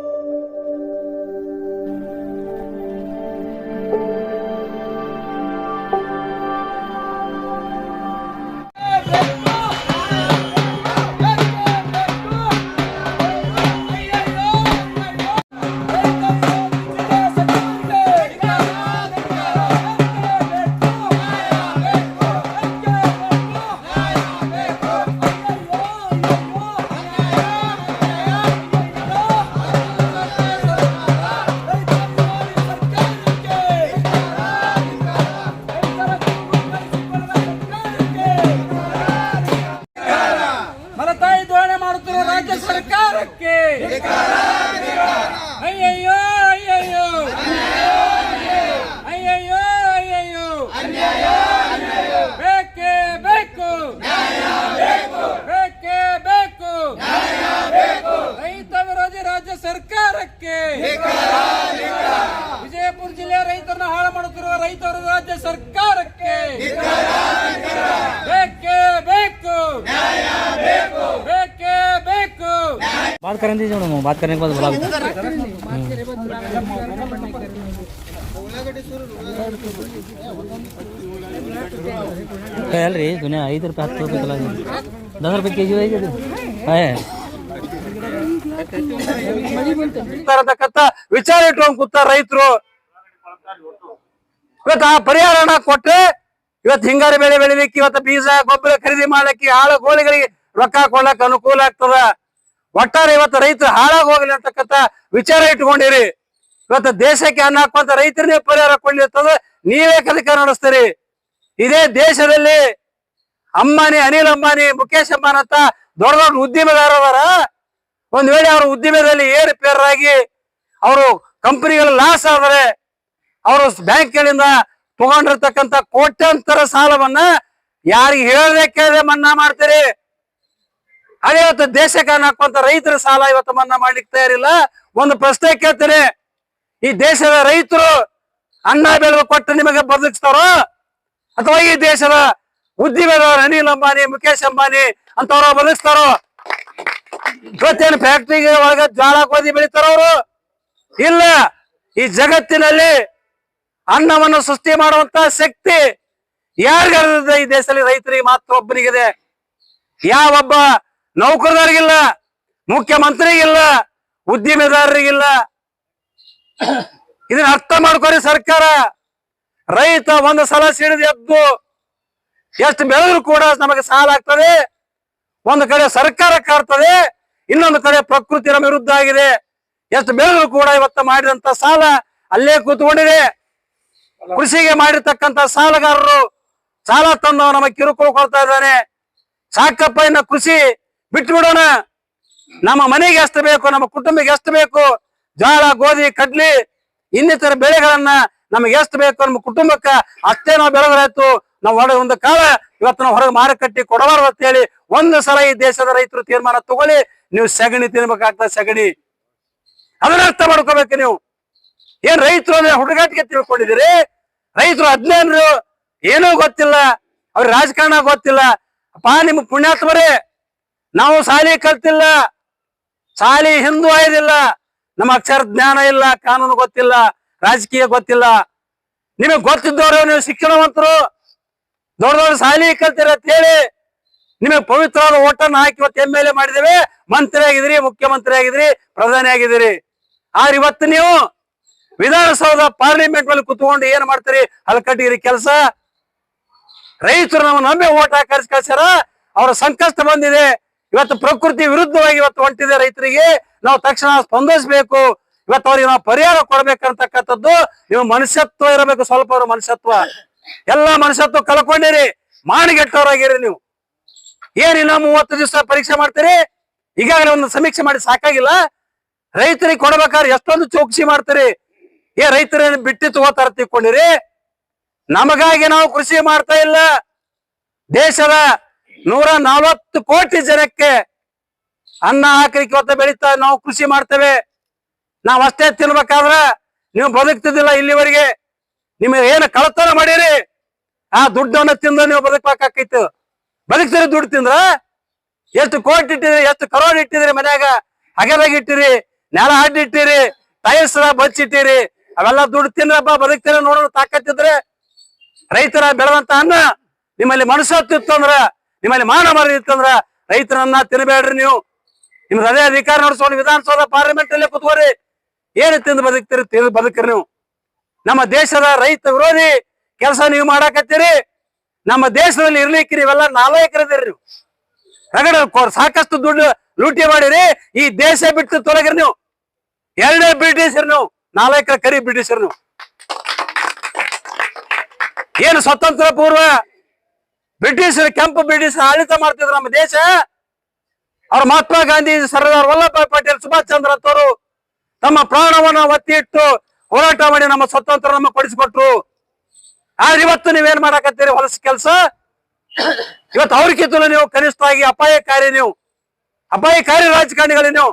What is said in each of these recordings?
ಮಲತಾಯಿ ಮಾಡುತ್ತಿರುವ ರಾಜ್ಯ ಸರ್ಕಾರಕ್ಕೆ. ಅಯ್ಯಯ್ಯೋ ಅಯ್ಯಯ್ಯೋ. ಅಯ್ಯಯ್ಯೋ ಅಯ್ಯಯ್ಯೋ. ಬೇಕೇ ಬೇಕು. ಬೇಕೇ ಬೇಕು. ರೈತ ವಿರೋಧಿ ರಾಜ್ಯ ಸರ್ಕಾರಕ್ಕೆ. ವಿಜಯಪುರ ಜಿಲ್ಲೆಯ ರೈತರನ್ನ ಹಾಳು ಮಾಡುತ್ತಿರುವ ರೈತ ವಿರೋಧಿ ರಾಜ್ಯ ಸರ್ಕಾರಕ್ಕೆ ಬೇಕೇ ಬೇಕು ಬೇಕೇ ಬೇಕು बात करने दीजिए उन्हें बात करने के बाद बुला काय ಅಲ್ರಿ ದುನಿಯಾ ಐದು ರೂಪಾಯಿ ಹತ್ತು ರೂಪಾಯಿ ಕಿಲೋ ಇದೆ. ದಸ್ ರೂಪಾಯಿ ಕೆ ಜಿ ಐತೆ ಇದು ಹಾಯ್ ಅಂತಕ್ಕಂಥ ವಿಚಾರ ಇಟ್ಕೊಂಡ್ ಕೂತ ರೈತರು ಇವತ್ತು ಆ ಪರಿಹಾರ ಹಣ ಕೊಟ್ರೆ ಇವತ್ತು ಹಿಂಗಾರಿ ಬೆಳೆ ಬೆಳಿಲಿಕ್ಕೆ ಇವತ್ತು ಬೀಜ ಗೊಬ್ಬರ ಖರೀದಿ ಮಾಡ್ಲಿಕ್ಕೆ ಆಳು ಗೋಳಿಗಳಿಗೆ ರೊಕ್ಕ ಕೊಡ್ಲಕ್ ಅನುಕೂಲ ಆಗ್ತದ ಒಟ್ಟಾರೆ ಇವತ್ತು ರೈತರು ಹಾಳಾಗಿ ಹೋಗ್ಲಿ ಅಂತಕ್ಕಂಥ ವಿಚಾರ ಇಟ್ಕೊಂಡಿರಿ. ಇವತ್ತು ದೇಶಕ್ಕೆ ಅನ್ನ ಹಾಕುವಂತ ರೈತರನ್ನೇ ಪರಿಹಾರ ಕೊಡ್ಲಿರ್ತದ ನೀವೇ ಕಲಿಕೆ ನಡೆಸ್ತೀರಿ. ಇದೇ ದೇಶದಲ್ಲಿ ಅಂಬಾನಿ, ಅನಿಲ್ ಅಂಬಾನಿ ಮುಖೇಶ್ ಅಂಬಾನಿ ಅಂತ ದೊಡ್ಡ ದೊಡ್ಡ ಉದ್ಯಮಿದಾರ ಅದಾರ. ಒಂದ್ ವೇಳೆ ಅವ್ರ ಉದ್ಯಮದಲ್ಲಿ ಏರುಪೇರಾಗಿ ಅವರು ಕಂಪನಿಗಳು ಲಾಸ್ ಆದರೆ ಅವರು ಬ್ಯಾಂಕ್ಗಳಿಂದ ತಗೊಂಡಿರ್ತಕ್ಕಂಥ ಕೋಟ್ಯಾಂತರ ಸಾಲವನ್ನ ಯಾರಿಗೆ ಹೇಳದೆ ಕೇಳದೆ ಮನ್ನಾ ಮಾಡ್ತೀರಿ? ಅದೇ ಇವತ್ತು ದೇಶಕ್ಕೆ ಹಾಕುವಂತ ರೈತರ ಸಾಲ ಇವತ್ತು ಮನ್ನಾ ಮಾಡ್ಲಿಕ್ಕೆ ತಯಾರಿಲ್ಲ. ಒಂದು ಪ್ರಶ್ನೆ ಕೇಳ್ತೇನೆ. ಈ ದೇಶದ ರೈತರು ಅನ್ನ ಬೆಳೆದು ಕೊಟ್ಟು ನಿಮಗೆ ಬದಲಿಸ್ತಾರೋ ಅಥವಾ ಈ ದೇಶದ ಉದ್ಯಮಿದವರು ಅನಿಲ್ ಅಂಬಾನಿ ಮುಖೇಶ್ ಅಂಬಾನಿ ಅಂತವ್ರ ಬದುಕಿಸ್ತಾರೋ ಇವತ್ತೇನು ಫ್ಯಾಕ್ಟ್ರಿಗೆ ಒಳಗ ಜ್ವಾಳ ಗೋಧಿ ಬೆಳಿತಾರ ಅವರು? ಇಲ್ಲ. ಈ ಜಗತ್ತಿನಲ್ಲಿ ಅನ್ನವನ್ನು ಸೃಷ್ಟಿ ಮಾಡುವಂತ ಶಕ್ತಿ ಯಾರಿಗಾರಿದೆ ಈ ದೇಶದಲ್ಲಿ ರೈತರಿಗೆ ಮಾತ್ರ ಒಬ್ಬನಿಗಿದೆ. ಯಾವೊಬ್ಬ ನೌಕರದಾರಿಗಿಲ್ಲ ಮುಖ್ಯಮಂತ್ರಿಗಿಲ್ಲ ಉದ್ಯಮಿದಾರರಿಗಿಲ್ಲ ಇದನ್ನ ಅರ್ಥ ಮಾಡ್ಕೊರಿ ಸರ್ಕಾರ. ರೈತ ಒಂದು ಸಲ ಸಿಡಿದು ಎದ್ದು ಎಷ್ಟು ಬೆಳೆದ್ರು ಕೂಡ ನಮಗೆ ಸಾಲ ಆಗ್ತದೆ. ಒಂದು ಕಡೆ ಸರ್ಕಾರ ಕಾಡ್ತದೆ, ಇನ್ನೊಂದು ಕಡೆ ಪ್ರಕೃತಿ ನಮ್ಮ ವಿರುದ್ಧ ಆಗಿದೆ. ಎಷ್ಟು ಬೆಳೆದ್ರು ಕೂಡ ಇವತ್ತು ಮಾಡಿದಂತ ಸಾಲ ಅಲ್ಲೇ ಕೂತ್ಕೊಂಡಿದೆ. ಕೃಷಿಗೆ ಮಾಡಿರ್ತಕ್ಕಂತ ಸಾಲಗಾರರು ಸಾಲ ತಂದು ನಮಗೆ ಕಿರುಕುಳ ಕೊಡ್ತಾ ಇದ್ದಾನೆ ಸಾಕಪ್ಪ ಇನ್ನ ಕೃಷಿ. ಬಿಟ್ಟು ಬಿಡೋಣ ನಮ್ಮ ಮನೆಗೆ ಎಷ್ಟು ಬೇಕು, ನಮ್ಮ ಕುಟುಂಬಕ್ಕೆ ಎಷ್ಟು ಬೇಕು ಜೋಳ ಗೋಧಿ, ಕಡ್ಲಿ, ಇನ್ನಿತರ ಬೆಳೆಗಳನ್ನ ನಮಗೆ ಎಷ್ಟು ಬೇಕು, ನಮ್ಮ ಕುಟುಂಬಕ್ಕೆ ಅಷ್ಟೇ ನಾವು ಬೆಳೆದ್ರಾಯ್ತು ನಾವು ಹೊರ ಒಂದು ಕಾಲ ಇವತ್ತು ನಾವು ಹೊರಗೆ ಮಾರುಕಟ್ಟೆ ಕೊಡಬಾರ್ದು ಅಂತ ಹೇಳಿ ಒಂದು ಸಲ ಈ ದೇಶದ ರೈತರು ತೀರ್ಮಾನ ತಗೊಳ್ಳಿ. ನೀವು ಸಗಣಿ ತಿನ್ಬೇಕಾಗ್ತದೆ ಸಗಣಿ. ಅದನ್ನ ಅರ್ಥ ಮಾಡ್ಕೋಬೇಕು ನೀವು. ಏನ್ ರೈತರು ಅಂದ್ರೆ ಹುಡುಗಾಟಿಗೆ ತಿಳ್ಕೊಂಡಿದ್ದೀರಿ? ರೈತರು ಅಜ್ಞಾನರು, ಏನೂ ಗೊತ್ತಿಲ್ಲ. ಅವ್ರ ರಾಜಕಾರಣ ಗೊತ್ತಿಲ್ಲ. ಅಪ್ಪ ನಿಮ್ಗೆ ಪುಣ್ಯಾತ್ಮರೇ. ನಾವು ಶಾಲಿ ಕಲ್ತಿಲ್ಲ ಶಾಲಿ ಹಿಂದೂ ಆಯ್ದಿಲ್ಲ, ನಮ್ಮ ಅಕ್ಷರ ಜ್ಞಾನ ಇಲ್ಲ, ಕಾನೂನು ಗೊತ್ತಿಲ್ಲ, ರಾಜಕೀಯ ಗೊತ್ತಿಲ್ಲ. ನಿಮಗೆ ಗೊತ್ತಿದ್ದವರು ನೀವು ಶಿಕ್ಷಣವಂತರು. ದೊಡ್ಡ ದೊಡ್ಡ ಶಾಲಿ ಕಲ್ತಿರ ಅಂತ ಹೇಳಿ ನಿಮಗೆ ಪವಿತ್ರವಾದ ಓಟನ್ನು ಹಾಕಿ ಇವತ್ತು ಎಂ ಎಲ್ ಎ ಮಾಡಿದೇವೆ ಮಂತ್ರಿ ಆಗಿದ್ರಿ ಮುಖ್ಯಮಂತ್ರಿ ಆಗಿದ್ರಿ ಪ್ರಧಾನಿ ಆಗಿದ್ದೀರಿ ಆದ್ರೆ ಇವತ್ತು ನೀವು ವಿಧಾನಸೌಧ ಪಾರ್ಲಿಮೆಂಟ್ ಮೇಲೆ ಕುತ್ಕೊಂಡು ಏನ್ ಮಾಡ್ತೀರಿ? ಹಲಕಟ್ಟಿಗಿರಿ ಕೆಲಸ. ರೈತರು ನಮ್ಮ ನಂಬಿ ಓಟ್ ಹಾಕಿ ಕಳ್ಸ್ಯಾರ, ಅವರ ಸಂಕಷ್ಟ ಬಂದಿದೆ. ಇವತ್ತು ಪ್ರಕೃತಿ ವಿರುದ್ಧವಾಗಿ ಇವತ್ತು ಹೊಂಟಿದೆ ರೈತರಿಗೆ, ನಾವು ತಕ್ಷಣ ಸ್ಪಂದಿಸಬೇಕು. ಇವತ್ತು ಅವ್ರಿಗೆ ನಾವು ಪರಿಹಾರ ಕೊಡ್ಬೇಕಂತಕ್ಕಂಥದ್ದು ನೀವು ಮನುಷ್ಯತ್ವ ಇರಬೇಕು, ಸ್ವಲ್ಪ ಅವ್ರ ಮನುಷ್ಯತ್ವ. ಎಲ್ಲಾ ಮನುಷ್ಯತ್ವ ಕಳ್ಕೊಂಡಿರಿ, ಮಾಣಿಗೆಟ್ಟವರಾಗಿರಿ ನೀವು. ಏನಿಲ್ಲ, ಮೂವತ್ತು ದಿವಸ ಪರೀಕ್ಷೆ ಮಾಡ್ತೀರಿ, ಈಗಾಗಲೇ ಒಂದು ಸಮೀಕ್ಷೆ ಮಾಡಿ ಸಾಕಾಗಿಲ್ಲ. ರೈತರಿಗೆ ಕೊಡ್ಬೇಕಾದ್ರೆ ಎಷ್ಟೊಂದು ಚೌಕಸಿ ಮಾಡ್ತೀರಿ. ಏ ರೈತರೇನು ಬಿಟ್ಟಿ ತಗೋತಾರ ತಿಕ್ಕೊಂಡಿರಿ ನಮಗಾಗಿ ನಾವು ಕೃಷಿ ಮಾಡ್ತಾ ಇಲ್ಲ. ದೇಶದ ನೂರ ನಲವತ್ತು ಕೋಟಿ ಜನಕ್ಕೆ ಅನ್ನ ಹಾಕಲಿಕ್ಕೆ ಇವತ್ತು ಬೆಳೀತಾ ನಾವು ಕೃಷಿ ಮಾಡ್ತೇವೆ. ನಾವು ಅಷ್ಟೇ ತಿನ್ಬೇಕಾದ್ರ ನೀವು ಬದುಕ್ತಿದ್ದಿಲ್ಲ ಇಲ್ಲಿವರೆಗೆ. ನಿಮಗೆ ಏನು ಕಳತನ ಮಾಡಿರಿ? ಆ ದುಡ್ಡನ್ನ ತಿಂದು ನೀವು ಬದುಕಬೇಕಾಕೈತು ಬದುಕ್ತೀರಿ ದುಡ್ಡು ತಿಂದ್ರ ಎಷ್ಟು ಕೋಟಿ ಇಟ್ಟಿದ್ರಿ, ಎಷ್ಟು ಕರೋಡ್ ಇಟ್ಟಿದ್ರಿ ಮನ್ಯಾಗ? ಹಗಲಾಗಿ ಇಟ್ಟಿರಿ, ನೆಲ ಅಡ್ಡಿಟ್ಟಿರಿ ಟೈಲ್ಸ್ ಬಚ್ಚಿಟ್ಟಿರಿ. ಅವೆಲ್ಲ ದುಡ್ಡು ತಿಂದ್ರಪ್ಪ ಬದುಕ್ತೀರ ನೋಡೋಣ ತಾಕತ್ತಿದ್ರೆ ರೈತರ ಬೆಳೆದಂತ ಅನ್ನ ನಿಮ್ಮಲ್ಲಿ ಮನಸ್ಸತ್ತು ಇತ್ತಂದ್ರ ನಿಮ್ಮಲ್ಲಿ ಮಾನ ಮರ್ಯಾದೆ ರೈತರನ್ನ ತಿನ್ನಬೇಡ್ರಿ ನೀವು. ನಿಮ್ದು ಅದೇ ಅಧಿಕಾರ ನಡೆಸೋಣ, ವಿಧಾನಸೌಧ ಪಾರ್ಲಿಮೆಂಟ್ ಅಲ್ಲೇ ಕುತ್ಕೋರಿ ಏನು ತಿಂದು ಬದುಕ್ತೀರಿ, ತಿಂದು ಬದುಕ್ರಿ ನೀವು. ನಮ್ಮ ದೇಶದ ರೈತ ವಿರೋಧಿ ಕೆಲಸ ನೀವು ಮಾಡಾಕತ್ತೀರಿ. ನಮ್ಮ ದೇಶದಲ್ಲಿ ಇರ್ಲಿಕ್ಕೆ ನೀವೆಲ್ಲ ನಾಲಾಯಕರಿದ್ದೀರಿ ನೀವು. ರಗಡ ಸಾಕಷ್ಟು ದುಡ್ಡು ಲೂಟಿ ಮಾಡಿರಿ, ಈ ದೇಶ ಬಿಟ್ಟು ತೊಲಗಿರಿ ನೀವು. ಎರಡೇ ಬ್ರಿಟಿಷರು ನೀವು. ನಾಲ್ಕರ ಕರಿ ಬ್ರಿಟಿಷರು ನೀವು. ಏನು ಸ್ವತಂತ್ರ ಪೂರ್ವ ಬ್ರಿಟಿಷರು ಕೆಂಪು ಬ್ರಿಟಿಷ್ ಆಡಳಿತ ಮಾಡ್ತಿದ್ರು ನಮ್ಮ ದೇಶ. ಅವ್ರ ಮಹಾತ್ಮ ಗಾಂಧಿ, ಸರ್ದಾರ್ ವಲ್ಲಭಾಯ್ ಪಟೇಲ್, ಸುಭಾಷ್ ಚಂದ್ರ ಅಂತವರು ತಮ್ಮ ಪ್ರಾಣವನ್ನ ಒತ್ತಿ ಇಟ್ಟು ಹೋರಾಟ ಮಾಡಿ ನಮ್ಮ ಸ್ವತಂತ್ರ ನಮ್ಮ ಕೊಡಿಸಿಕೊಟ್ರು. ಆದ್ರೆ ಇವತ್ತು ನೀವೇನ್ ಮಾಡಕತ್ತೀರಿ? ಹೊಲಸ ಕೆಲಸ? ಇವತ್ತು ಅವ್ರಿಗಿಂತಲೂ ನೀವು ಕನಿಷ್ಠವಾಗಿ ಅಪಾಯಕಾರಿ ನೀವು. ಅಪಾಯಕಾರಿ ರಾಜಕಾರಣಿಗಳು ನೀವು.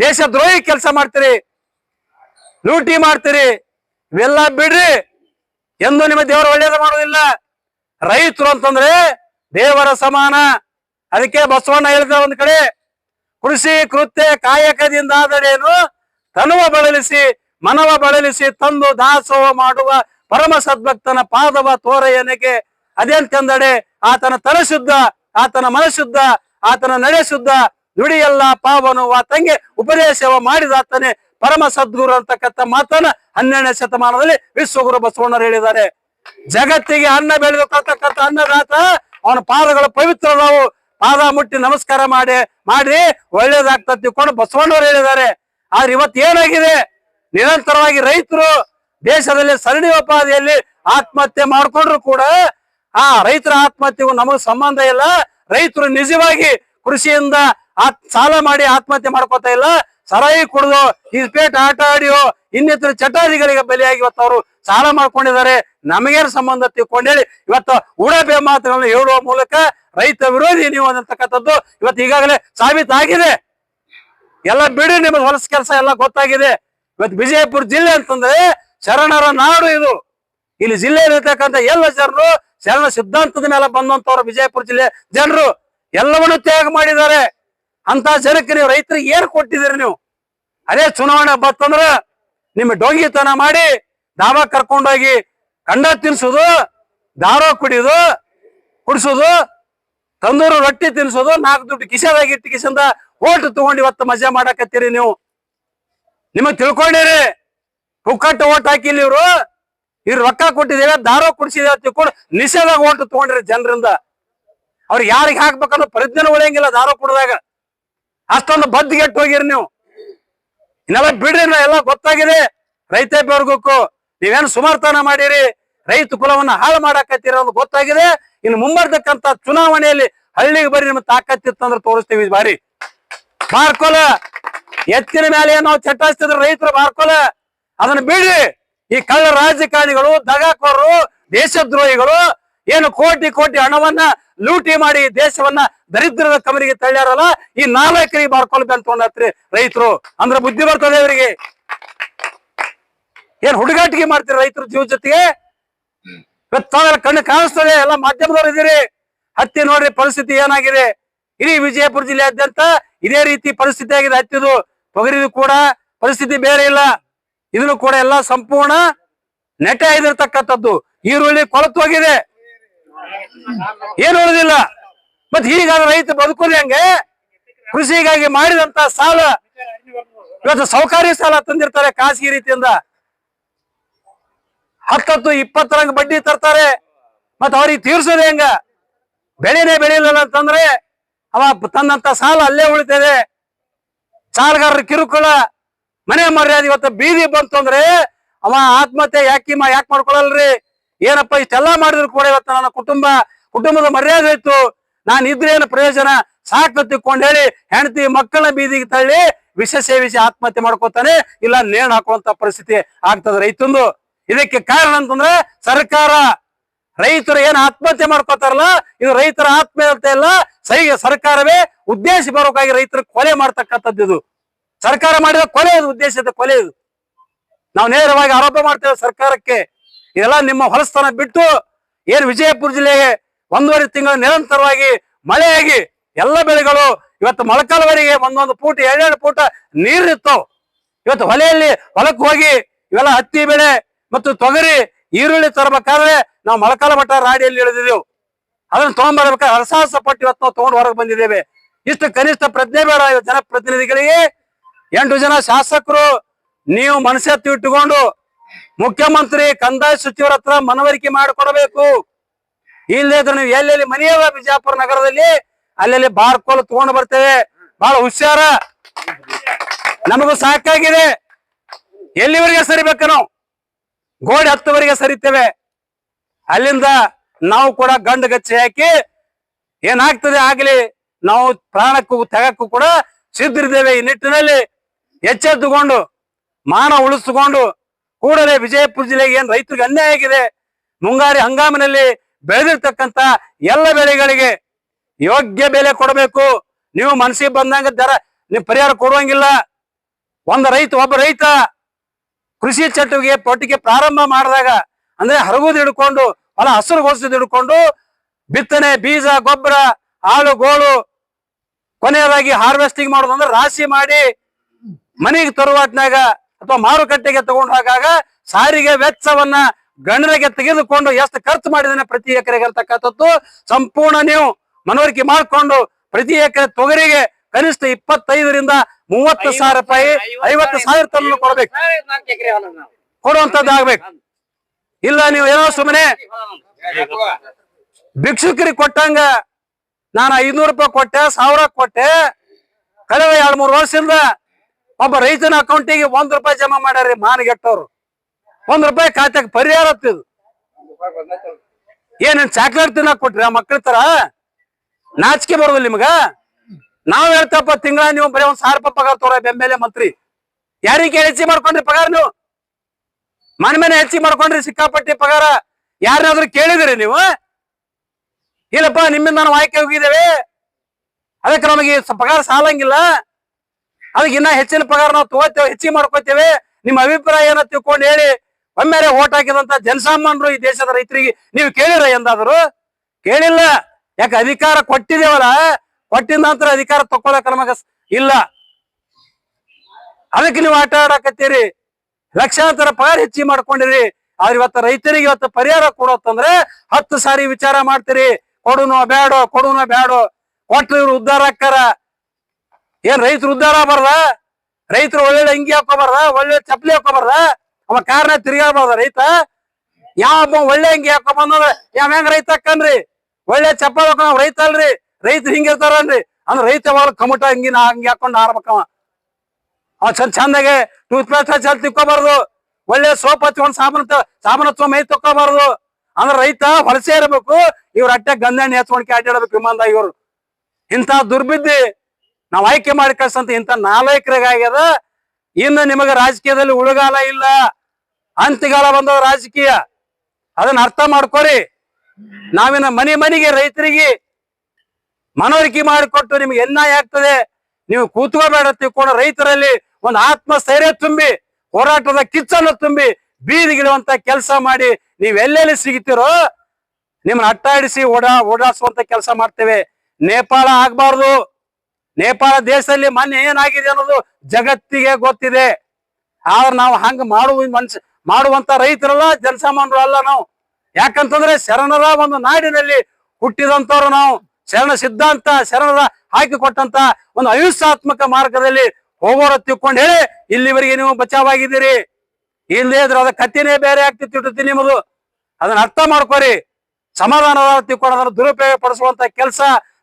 ದೇಶ ದ್ರೋಹಿ ಕೆಲಸ ಮಾಡ್ತೀರಿ. ಲೂಟಿ ಮಾಡ್ತೀರಿ. ಇವೆಲ್ಲ ಬಿಡ್ರಿ. ಎಂದು ನಿಮ್ಮ ದೇವರು ಒಳ್ಳೇದು ಮಾಡೋದಿಲ್ಲ ರೈತರು ಅಂತಂದ್ರೆ ದೇವರ ಸಮಾನ. ಅದಕ್ಕೆ ಬಸವಣ್ಣ ಹೇಳಿದ ಒಂದ್ ಕಡೆ, ಕೃಷಿ ಕೃತ್ಯ ಕಾಯಕದಿಂದ ಆದರೇನು? ತನುವ ಬಳಲಿಸಿ, ಮನವ ಬಳಲಿಸಿ ತಂದು ದಾಸೋಹ ಮಾಡುವ ಪರಮ ಸದ್ಭಕ್ತನ ಪಾದವ ತೋರಯ್ಯನಿಗೆ ಅದೆಂತೆಂದಡೆ ಆತನ ತನಶುದ್ಧ ಆತನ ಮನಶುದ್ಧ ಆತನ ನಡೆ ಶುದ್ಧ ದುಡಿಯಲ್ಲ ಪಾವನು ಆತಂಗೆ ಉಪದೇಶವ ಮಾಡಿದಾತನೇ ಪರಮ ಸದ್ಗುರು ಅಂತಕ್ಕಂಥ ಮಾತನ್ನ ಹನ್ನೆರಡನೇ ಶತಮಾನದಲ್ಲಿ ವಿಶ್ವಗುರು ಬಸವಣ್ಣರು ಹೇಳಿದ್ದಾರೆ. ಜಗತ್ತಿಗೆ ಅನ್ನ ಬೆಳೆದಕ್ಕಂತಕ್ಕಂಥ ಅನ್ನದಾತ, ಅವನ ಪಾದಗಳು ಪವಿತ್ರ ನಾವು ಪಾದ ಮುಟ್ಟಿ ನಮಸ್ಕಾರ ಮಾಡಿ ಮಾಡಿ ಒಳ್ಳೇದಾಗ್ತದೆ ತಿಳ್ಕೊಂಡು ಬಸವಣ್ಣವ್ರು ಹೇಳಿದ್ದಾರೆ. ಆದ್ರೆ ಇವತ್ತು ಏನಾಗಿದೆ? ನಿರಂತರವಾಗಿ ರೈತರು ದೇಶದಲ್ಲಿ ಸರಣಿ ಉಪಾಧಿಯಲ್ಲಿ ಆತ್ಮಹತ್ಯೆ ಮಾಡ್ಕೊಂಡ್ರು ಕೂಡ ಆ ರೈತರ ಆತ್ಮಹತ್ಯೆಗೂ ನಮಗ್ ಸಂಬಂಧ ಇಲ್ಲ. ರೈತರು ನಿಜವಾಗಿ ಕೃಷಿಯಿಂದ ಸಾಲ ಮಾಡಿ ಆತ್ಮಹತ್ಯೆ ಮಾಡ್ಕೋತಾ ಇಲ್ಲ. ಸರಾಯಿ ಕುಡಿದು ಇಸ್ಪೇಟ್ ಆಟ ಆಡಿಯೋ ಇನ್ನಿತರ ಚಟಾರಿಗಳಿಗೆ ಬಲಿಯಾಗಿ ಇವತ್ತು ಅವರು ಸಾಲ ಮಾಡ್ಕೊಂಡಿದ್ದಾರೆ. ನಮಗೇನು ಸಂಬಂಧ ತಿಳ್ಕೊಂಡೇಳಿ ಇವತ್ತು ಉಡಬೆ ಮಾತುಗಳನ್ನು ಹೇಳುವ ಮೂಲಕ ರೈತ ವಿರೋಧಿ ನೀವು ಅನ್ನತಕ್ಕಂಥದ್ದು ಇವತ್ತು ಈಗಾಗಲೇ ಸಾಬೀತಾಗಿದೆ. ಎಲ್ಲ ಬಿಡಿ ನಿಮ್ಮ ಹೊಲಸ ಕೆಲಸ ಎಲ್ಲ ಗೊತ್ತಾಗಿದೆ. ಇವತ್ತು ವಿಜಯಪುರ ಜಿಲ್ಲೆ ಅಂತಂದ್ರೆ ಶರಣರ ನಾಡು ಇದು. ಇಲ್ಲಿ ಜಿಲ್ಲೆಯಲ್ಲಿರ್ತಕ್ಕಂಥ ಎಲ್ಲ ಜನರು ಶರಣ ಸಿದ್ಧಾಂತದ ಮೇಲೆ ಬಂದಂತವ್ರು ವಿಜಯಪುರ ಜಿಲ್ಲೆ ಜನರು. ಎಲ್ಲವನ್ನೂ ತ್ಯಾಗ ಮಾಡಿದ್ದಾರೆ. ಅಂತ ಜನಕ್ಕೆ ನೀವು ರೈತರಿಗೆ ಏನ್ ಕೊಟ್ಟಿದ್ದೀರಿ ನೀವು? ಅದೇ ಚುನಾವಣೆ ಬತ್ತಂದ್ರ ನಿಮ್ಮ ಡೊಂಗಿತನ ಮಾಡಿ ದಾವ ಕರ್ಕೊಂಡೋಗಿ ಕಂಡ ತಿನ್ಸೋದು, ದಾರೋ ಕುಡಿಯೋದು ಕುಡಿಸೋದು, ತಂದೂರು ರೊಟ್ಟಿ ತಿನ್ಸೋದು, ನಾಲ್ಕು ದುಡ್ಡು ಕಿಸೆದಾಗ ಇಟ್ಟು ಕಿಸಿಂದ ಓಟ್ ತಗೊಂಡು ಇವತ್ತು ಮಜಾ ಮಾಡಕತ್ತೀರಿ ನೀವು. ನಿಮಗ್ ತಿಳ್ಕೊಂಡಿರಿ, ಕುಕ್ಕಟ್ಟು ಓಟ್ ಹಾಕಿಲ್ಲ ಇವ್ರು. ಇವ್ರು ರೊಕ್ಕ ಕೊಟ್ಟಿದ್ದೇವೆ, ದಾರೋ ಕುಡಿಸಿದೇವೆ ತಿಳ್ಕೊಂಡು ನಿಷೇಧಾಗ ಓಟ್ ತಗೊಂಡ್ರಿ ಜನರಿಂದ. ಅವ್ರಿಗೆ ಯಾರಿಗೆ ಹಾಕ್ಬೇಕನ್ನೋ ಪರಿಜ್ಞಾನ ಉಳಿಯಂಗಿಲ್ಲ ದಾರೋ ಕುಡ್ದಾಗ. ಅಷ್ಟೊಂದು ಬದ್ದಿಗೆಟ್ಟು ಹೋಗಿರಿ ನೀವು. ಇನ್ನೆಲ್ಲ ಬಿಡ್ರಿ ಎಲ್ಲ ಗೊತ್ತಾಗಿದೆ. ರೈತ ವರ್ಗಕ್ಕೂ ನೀವೇನು ಸುಮಾರ್ತನ ಮಾಡಿರಿ? ರೈತ ಕುಲವನ್ನ ಹಾಳು ಮಾಡಾಕತ್ತೀರ ಅನ್ನೋದು ಗೊತ್ತಾಗಿದೆ. ಇನ್ನು ಮುಂಬರ್ತಕ್ಕಂತ ಚುನಾವಣೆಯಲ್ಲಿ ಹಳ್ಳಿಗೆ ಬರೀ ನಿಮ್ಗೆ ತಾಕತ್ತಿತ್ತಂದ್ರೆ ತೋರಿಸ್ತೀವಿ ಬಾರಿ ಮಾರ್ಕೊಲ, ಎತ್ತಿನ ಮೇಲೆ ನಾವು ಚಟಾಯಿಸ್ತಿದ್ರು ರೈತರು ಮಾರ್ಕೋಲ. ಅದನ್ನ ಬಿಡ್ರಿ. ಈ ಕಳ್ಳ ರಾಜಕಾರಣಿಗಳು, ದಗಾಕೋರರು, ದೇಶದ್ರೋಹಿಗಳು ಏನು ಕೋಟಿ ಕೋಟಿ ಹಣವನ್ನ ಲೂಟಿ ಮಾಡಿ ದೇಶವನ್ನ ದರಿದ್ರದ ಕಮರಿಗೆ ತಳ್ಳ್ಯಾರಲ್ಲ? ಈ ನಾಲ್ಕರಿಗೆ ಬೆಲ್ ತಗೊಂಡತ್ರಿ ರೈತರು. ಅಂದ್ರೆ ಬುದ್ಧಿ ಬರ್ತದೆ ಅವರಿಗೆ ಏನ್ ಹುಡುಗಾಟಿಗೆ ಮಾಡ್ತೀರಿ ರೈತರ ಜೀವ ಜೊತೆಗೆ? ಇವತ್ತು ತಾವೆಲ್ಲ ಕಣ್ಣು ಕಾಣಿಸ್ತದೆ, ಎಲ್ಲ ಮಾಧ್ಯಮದವ್ರು ಇದೀರಿ. ಹತ್ತಿ ನೋಡ್ರಿ ಪರಿಸ್ಥಿತಿ ಏನಾಗಿದೆ? ಇಡೀ ವಿಜಯಪುರ ಜಿಲ್ಲೆಯಾದ್ಯಂತ ಇದೇ ರೀತಿ ಪರಿಸ್ಥಿತಿ ಆಗಿದೆ. ಹತ್ತಿದು ತೊಗರಿದು ಕೂಡ ಪರಿಸ್ಥಿತಿ ಬೇರೆ ಇಲ್ಲ. ಇದನ್ನು ಕೂಡ ಎಲ್ಲ ಸಂಪೂರ್ಣ ನೆಟ ಇದಿರ್ತಕ್ಕಂಥದ್ದು. ಈರುಳ್ಳಿ ಕೊಳತು ಹೋಗಿದೆ ಏನು ಉಳಿದಿಲ್ಲ ಮತ್ ಈಗ ರೈತ ಬದುಕುಲಿ ಹಂಗೆ? ಕೃಷಿಗಾಗಿ ಮಾಡಿದಂತ ಸಾಲ. ಇವತ್ತು ಸೌಕಾರಿ ಸಾಲ ತಂದಿರ್ತಾರೆ ಖಾಸಗಿ ರೀತಿಯಿಂದ. ಹತ್ತತ್ತು ಇಪ್ಪತ್ತರಂಗ ಬಡ್ಡಿ ತರ್ತಾರೆ. ಮತ್ತೆ ಅವ್ರಿಗೆ ತೀರ್ಸೋದೆ ಹೆಂಗ? ಬೆಳೆನೇ ಬೆಳೆಯಲಿಲ್ಲ ಅಂತಂದ್ರೆ ಅವ ತಂದಂತ ಸಾಲ ಅಲ್ಲೇ ಉಳಿತದೆ. ಸಾಲಗಾರರ ಕಿರುಕುಳ, ಮನೆ ಮರ್ಯಾದೆ ಇವತ್ತು ಬೀದಿ ಬಂತು ಅಂದ್ರೆ ಅವ ಆತ್ಮಹತ್ಯೆ ಯಾಕೆ ಯಾಕೆ ಮಾಡ್ಕೊಳಲ್ರಿ? ಏನಪ್ಪ ಇಷ್ಟೆಲ್ಲ ಮಾಡಿದ್ರು ಕೂಡ ಇವತ್ತು ನನ್ನ ಕುಟುಂಬ, ಕುಟುಂಬದ ಮರ್ಯಾದೆ ಇತ್ತು. ನಾನು ಇದ್ರೆ ಏನು ಪ್ರಯೋಜನ? ಸಾಕು ತಿಕ್ಕೊಂಡು ಹೇಳಿ, ಹೆಂಡತಿ ಮಕ್ಕಳ ಬೀದಿಗೆ ತಳ್ಳಿ ವಿಷ ಸೇವಿಸಿ ಆತ್ಮಹತ್ಯೆ ಮಾಡ್ಕೋತಾನೆ, ಇಲ್ಲ ನೇಣು ಹಾಕುವಂತ ಪರಿಸ್ಥಿತಿ ಆಗ್ತದೆ ರೈತಂದು. ಇದಕ್ಕೆ ಕಾರಣ ಅಂತಂದ್ರೆ ಸರ್ಕಾರ, ರೈತರು ಏನು ಆತ್ಮಹತ್ಯೆ ಮಾಡ್ಕೋತಾರಲ್ಲ, ಇದು ರೈತರ ಆತ್ಮಹತ್ಯೆ ಅಲ್ಲ ಸೈ ಸರ್ಕಾರವೇ ಉದ್ದೇಶ ಬರೋಕಾಗಿ ರೈತರ ಕೊಲೆ ಮಾಡ್ತಕ್ಕಂಥದ್ದು ಇದು. ಸರ್ಕಾರ ಮಾಡಿದ ಕೊಲೆ ಇದು ಉದ್ದೇಶದ ಕೊಲೆ ಇದು. ನಾವು ನೇರವಾಗಿ ಆರೋಪ ಮಾಡ್ತೇವೆ ಸರ್ಕಾರಕ್ಕೆ. ಇದೆಲ್ಲ ನಿಮ್ಮ ಹೊಲಸ್ಥಾನ ಬಿಟ್ಟು ಏನ್ ವಿಜಯಪುರ ಜಿಲ್ಲೆಗೆ ಒಂದೂವರೆ ತಿಂಗಳು ನಿರಂತರವಾಗಿ ಮಳೆಯಾಗಿ ಎಲ್ಲ ಬೆಳೆಗಳು ಇವತ್ತು ಮೊಳಕಾಲ್ವರೆಗೆ ಒಂದೊಂದು ಫೂಟ್ ಎರಡೆರಡು ಫೂಟ ನೀರಿತ್ತು ಇವತ್ತು ಹೊಲೆಯಲ್ಲಿ ಹೊಲಕ್ಕೆ ಹೋಗಿ ಇವೆಲ್ಲ ಹತ್ತಿ ಬೆಳೆ ಮತ್ತು ತೊಗರಿ, ಈರುಳ್ಳಿ ತರಬೇಕಾದ್ರೆ ನಾವು ಮೊಳಕಾಲ ಮಠ ರಾಡಿಯಲ್ಲಿ ಇಳಿದಿದ್ದೆವು ಅದನ್ನ ತಗೊಂಡ್ಬರ್ಬೇಕಾದ್ರೆ ಹರಸಾಹಸ ಪಟ್ಟು ಇವತ್ತು ನಾವು ತಗೊಂಡು ಹೊರಗೆ ಬಂದಿದ್ದೇವೆ ಇಷ್ಟು ಕನಿಷ್ಠ ಪ್ರಜ್ಞೆ ಬೇಡ ಜನಪ್ರತಿನಿಧಿಗಳಿಗೆ. ಎಂಟು ಜನ ಶಾಸಕರು ನೀವು ಮನಸ್ಸೆತ್ತು ಇಟ್ಟುಕೊಂಡು ಮುಖ್ಯಮಂತ್ರಿ ಕಂದಾಯ ಸಚಿವರ ಹತ್ರ ಮನವರಿಕೆ ಮಾಡಿಕೊಡಬೇಕು. ಇಲ್ಲಿ ಇದ್ರೆ ನೀವು ಎಲ್ಲೆಲ್ಲಿ ಮನೆಯವ ಬಿಜಾಪುರ ನಗರದಲ್ಲಿ, ಅಲ್ಲೆಲ್ಲಿ ಬಾರ್ಕೋಲು ತಗೊಂಡು ಬರ್ತೇವೆ. ಬಹಳ ಹುಷಾರ. ನಮಗೂ ಸಾಕಾಗಿದೆ. ಎಲ್ಲಿವರೆಗೆ ಸರಿಬೇಕು ನಾವು? ಗೋಡೆ ಹತ್ತುವರೆಗೆ ಸರಿತೇವೆ. ಅಲ್ಲಿಂದ ನಾವು ಕೂಡ ಗಂಡು ಗಚ್ಚಿ ಹಾಕಿ ಏನಾಗ್ತದೆ ಆಗಲಿ, ನಾವು ಪ್ರಾಣಕ್ಕೂ ತೆಗಕ್ಕೂ ಕೂಡ ಸಿದ್ಧರಿದ್ದೇವೆ ಈ ನಿಟ್ಟಿನಲ್ಲಿ. ಎಚ್ಚೆತ್ತುಕೊಂಡು, ಮಾನ ಉಳಿಸಿಕೊಂಡು ಕೂಡಲೇ ವಿಜಯಪುರ ಜಿಲ್ಲೆಗೆ ಏನ್ ರೈತರಿಗೆ ಅನ್ಯಾಯ ಆಗಿದೆ? ಮುಂಗಾರಿ ಹಂಗಾಮಿನಲ್ಲಿ ಬೆಳೆದಿರ್ತಕ್ಕಂತ ಎಲ್ಲ ಬೆಳೆಗಳಿಗೆ ಯೋಗ್ಯ ಬೆಲೆ ಕೊಡಬೇಕು. ನೀವು ಮನಸ್ಸಿಗೆ ಬಂದಂಗ ದರ, ನೀವು ಪರಿಹಾರ ಕೊಡುವಂಗಿಲ್ಲ. ಒಂದು ರೈತ, ಒಬ್ಬ ರೈತ ಕೃಷಿ ಚಟುವಟಿಕೆ ಪೊಟ್ಟಿಗೆ ಪ್ರಾರಂಭ ಮಾಡಿದಾಗ ಅಂದ್ರೆ ಹರಗುದು ಹಿಡ್ಕೊಂಡು, ಹೊಲ ಹಸಿರುಗೊಳಿಸೋದು ಹಿಡ್ಕೊಂಡು, ಬಿತ್ತನೆ, ಬೀಜ, ಗೊಬ್ಬರ ಹಾಳು ಗೋಳು ಕೊನೆಯದಾಗಿ ಹಾರ್ವೆಸ್ಟಿಂಗ್ ಮಾಡೋದಂದ್ರೆ ರಾಶಿ ಮಾಡಿ ಮನೆಗೆ ತರುವಾತ್ನಾಗ ಅಥವಾ ಮಾರುಕಟ್ಟೆಗೆ ತಗೊಂಡು ಹೋಗಾಗ ಸಾರಿಗೆ ವೆಚ್ಚವನ್ನ ಗಣನೆಗೆ ತೆಗೆದುಕೊಂಡು ಎಷ್ಟು ಖರ್ಚು ಮಾಡಿದನೆ ಪ್ರತಿ ಎಕರೆಗೆ ಅಂತಕ್ಕಂಥದ್ದು ಸಂಪೂರ್ಣ ನೀವು ಮನವರಿಕೆ ಮಾಡಿಕೊಂಡು ಪ್ರತಿ ಎಕರೆ ತೊಗರಿಗೆ ಕನಿಷ್ಠ ಇಪ್ಪತ್ತೈದರಿಂದ ಮೂವತ್ತು ಸಾವಿರ ರೂಪಾಯಿ ಐವತ್ತು ಸಾವಿರ ತನ್ನ ಕೊಡಬೇಕು. ಕೊಡುವಂತದ್ದು ಆಗ್ಬೇಕು. ಇಲ್ಲ ನೀವು ಏನೋ ಸುಮ್ಮನೆ ಭಿಕ್ಷುಕರಿಗೆ ಕೊಟ್ಟಂಗ ನಾನು ಐದ್ನೂರು ರೂಪಾಯಿ ಕೊಟ್ಟೆ ಸಾವಿರ ಕೊಟ್ಟೆ ಕಳೆದ ಎರಡ್ ಮೂರು ವರ್ಷದಿಂದ ಒಬ್ಬ ರೈತನ ಅಕೌಂಟಿಗೆ ಒಂದ್ ರೂಪಾಯಿ ಜಮಾ ಮಾಡ್ಯಾರಿ ಮಾನಗೆಟ್ಟವ್ರು ಒಂದ್ ರೂಪಾಯಿ ಖಾತೆಗೆ ಪರಿಹಾರ ಏನ್ ಚಾಕ್ಲೇಟ್ ತಿನ್ನಕ್ ಕೊಟ್ರಿ ಆ ಮಕ್ಳ ತರ? ನಾಚಿಕೆ ಬರೋದಿಲ್ಲ ನಿಮಗ? ನಾವ್ ಹೇಳ್ತಪ್ಪ ತಿಂಗಳ ನೀವು ಬರೀ ಒಂದ್ ಸಾವಿರ ರೂಪಾಯಿ ಪಗಾರ ತೋರ ಎ ಮಂತ್ರಿ. ಯಾರಿಗೆ ಹೆಚ್ಚಿ ಮಾಡ್ಕೊಂಡ್ರಿ ಪಗಾರ ನೀವು? ಮನೆ ಮನೆ ಹೆಚ್ಚಿ ಮಾಡ್ಕೊಂಡ್ರಿ ಸಿಕ್ಕಾಪಟ್ಟಿ ಪಗಾರ. ಯಾರನ್ನಾದ್ರೂ ಕೇಳಿದಿರಿ ನೀವು? ಇಲ್ಲಪ್ಪ, ನಿಮ್ಮಿಂದ ನಾವು ಆಯ್ಕೆ ಹೋಗಿದ್ದೇವೆ. ಅದಕ್ಕೆ ನಮಗೆ ಪಗಾರ ಸಾಲಂಗಿಲ್ಲ. ಅದಕ್ಕೆ ಇನ್ನ ಹೆಚ್ಚಿನ ಪಗಾರ ನಾವು ತಗೋತೇವೆ, ಹೆಚ್ಚಿಗೆ ಮಾಡ್ಕೋತೇವೆ. ನಿಮ್ಮ ಅಭಿಪ್ರಾಯ ಏನೋ ತಿಳ್ಕೊಂಡು ಹೇಳಿ ಒಮ್ಮೆಲೆ ಓಟ್ ಹಾಕಿದಂತ ಜನಸಾಮಾನ್ಯರು ಈ ದೇಶದ ರೈತರಿಗೆ ನೀವು ಕೇಳಿರ ಎಂದಾದ್ರು? ಕೇಳಿಲ್ಲ. ಯಾಕೆ ಅಧಿಕಾರ ಕೊಟ್ಟಿದೇವಲ್ಲ ಕೊಟ್ಟಿದ ನಂತರ ಅಧಿಕಾರ ತಕ್ಕೊಳಕ ನಮಗ ಇಲ್ಲ. ಅದಕ್ಕೆ ನೀವು ಆಟ ಆಡಕತ್ತೀರಿ. ಲಕ್ಷಾಂತರ ಪಗಾರ ಹೆಚ್ಚಿಗೆ ಮಾಡ್ಕೊಂಡಿರಿ. ಆದ್ರೆ ಇವತ್ತು ರೈತರಿಗೆ ಇವತ್ತು ಪರಿಹಾರ ಕೊಡೋತ್ತಂದ್ರೆ ಹತ್ತು ಸಾರಿ ವಿಚಾರ ಮಾಡ್ತೀರಿ. ಕೊಡುನೋ ಬೇಡೋ ಕೊಡುನೋ ಬೇಡೋ ಕೊಟ್ಟರು ಇವ್ರು ಉದ್ಧಾರ ಆಕ್ಕಾರ ಏನ್ ರೈತರು ಉದ್ದಾರ ಬರ್ದ ರೈತರು ಒಳ್ಳೆ ಅಂಗಿ ಹಾಕೋಬಾರ್ದ ಒಳ್ಳೆ ಚಪ್ಪಲಿ ಹಾಕೋಬಾರ್ದ ಅವ ಕಾರ್ನ ತಿರ್ಗಾಬಾರ್ದ ರೈತ? ಯಾವ ಒಳ್ಳೆ ಅಂಗಿ ಹಾಕೋ ಬಂದ್ರ ಯಾವ ಹೆಂಗ್ ರೈತ ಹಾಕನ್ರಿ? ಒಳ್ಳೆ ಚಪ್ಪಲ್ ಹಾಕೋ ರೈತ ಅಲ್ರಿ? ರೈತರು ಹಿಂಗಿರ್ತಾರನ್ರಿ ಅಂದ್ರೆ ರೈತ ಯಾವಾಗ ಕಮಟ ಅಂಗಿ ನಾ ಹಾಕೊಂಡು ಹಾಕೊಂಡ್ ಆರ್ಬೇಕವ ಅವ. ಚಂದ ಚಂದಾಗೆ ಟೂತ್ ಪೇಸ್ಟ್ ಹಚ್ಚಿ ತಿಕ್ಕೋಬಾರ್ದು. ಒಳ್ಳೆ ಸೋಪ್ ಹಚ್ಕೊಂಡ್ ಸಾಬೂನ್ ತ- ಸಾಬೂನ್ ಹಚ್ಕೊಂಡ್ ಮೈ ತಕ್ಕೋಬಾರ್ದು. ಅಂದ್ರೆ ರೈತ ಹೊಲಸೆ ಇರಬೇಕು. ಇವ್ರ ಅಟ್ಟೆ ಗಂಧಣ್ಣ ಹಚ್ಕೊಂಡ್ ಅಡ್ಡಾಡ್ಬೇಕು ವಿಮಾನದಾಗ ಇವ್ರು ಇಂಥ ದುರ್ಬಿದ್ದಿ ನಾವ್ ಆಯ್ಕೆ ಮಾಡಿ ಕಳ್ಸಂತ ಇಂಥ ನಾಲ್ಕರಿಗಾಗ್ಯದ ಇನ್ನು ನಿಮಗೆ ರಾಜಕೀಯದಲ್ಲಿ ಉಳುಗಾಲ ಇಲ್ಲ. ಅಂತಿಗಾಲ ಬಂದವ ರಾಜಕೀಯ. ಅದನ್ನ ಅರ್ಥ ಮಾಡ್ಕೊರಿ ನಾವಿನ ಮನೆ ಮನೆಗೆ ರೈತರಿಗೆ ಮನವರಿಕೆ ಮಾಡಿಕೊಟ್ಟು ನಿಮ್ಗೆ ಎನ್ನಾಯ ಆಗ್ತದೆ. ನೀವು ಕೂತ್ಕೋಬೇಡ ತಿಳ್ಕೊಂಡು ರೈತರಲ್ಲಿ ಒಂದು ಆತ್ಮಸ್ಥೈರ್ಯ ತುಂಬಿ, ಹೋರಾಟದ ಕಿಚ್ಚನ್ನು ತುಂಬಿ ಬೀದಿಗಿಡುವಂತ ಕೆಲಸ ಮಾಡಿ ನೀವ್ ಎಲ್ಲೆಲ್ಲಿ ಸಿಗ್ತಿರೋ ನಿಮ್ಮನ್ನ ಅಟ್ಟಾಡಿಸಿ ಓಡಾ, ಓಡಾಡಿಸುವಂತ ಕೆಲಸ ಮಾಡ್ತೇವೆ. ನೇಪಾಳ ಆಗ್ಬಾರ್ದು. ನೇಪಾಳ ದೇಶದಲ್ಲಿ ಮೊನ್ನೆ ಏನಾಗಿದೆ ಅನ್ನೋದು ಜಗತ್ತಿಗೆ ಗೊತ್ತಿದೆ. ಆದ್ರೆ ನಾವು ಹಂಗ ಮಾಡುವ ಮನ್ಸ, ಮಾಡುವಂತ ರೈತರಲ್ಲ ಜನಸಾಮಾನ್ಯರು ಅಲ್ಲ ನಾವು. ಯಾಕಂತಂದ್ರೆ ಶರಣರ ಒಂದು ನಾಡಿನಲ್ಲಿ ಹುಟ್ಟಿದಂತವ್ರು ನಾವು. ಶರಣ ಸಿದ್ಧಾಂತ ಶರಣರ ಹಾಕಿಕೊಟ್ಟಂತ ಒಂದು ಅಹಿಂಸಾತ್ಮಕ ಮಾರ್ಗದಲ್ಲಿ ಹೋಗೋರ ತಿಳ್ಕೊಂಡು ಹೇಳಿ, ಇಲ್ಲಿವರೆಗೆ ನೀವು ಬಚಾವಾಗಿದ್ದೀರಿ. ಇಲ್ಲದೆ ಇದ್ರೆ ಅದ ಕತ್ತಿನೇ ಬೇರೆ ಆಗ್ತಿತ್ತು ಇಟ್ಟತಿ ನಿಮ್ಮದು ಅದನ್ನ ಅರ್ಥ ಮಾಡ್ಕೋರಿ. ಸಮಾಧಾನ ತಿಳ್ಕೊಂಡು ಅದನ್ನು ದುರುಪಯೋಗ ಪಡಿಸುವಂತ ಕೆಲಸ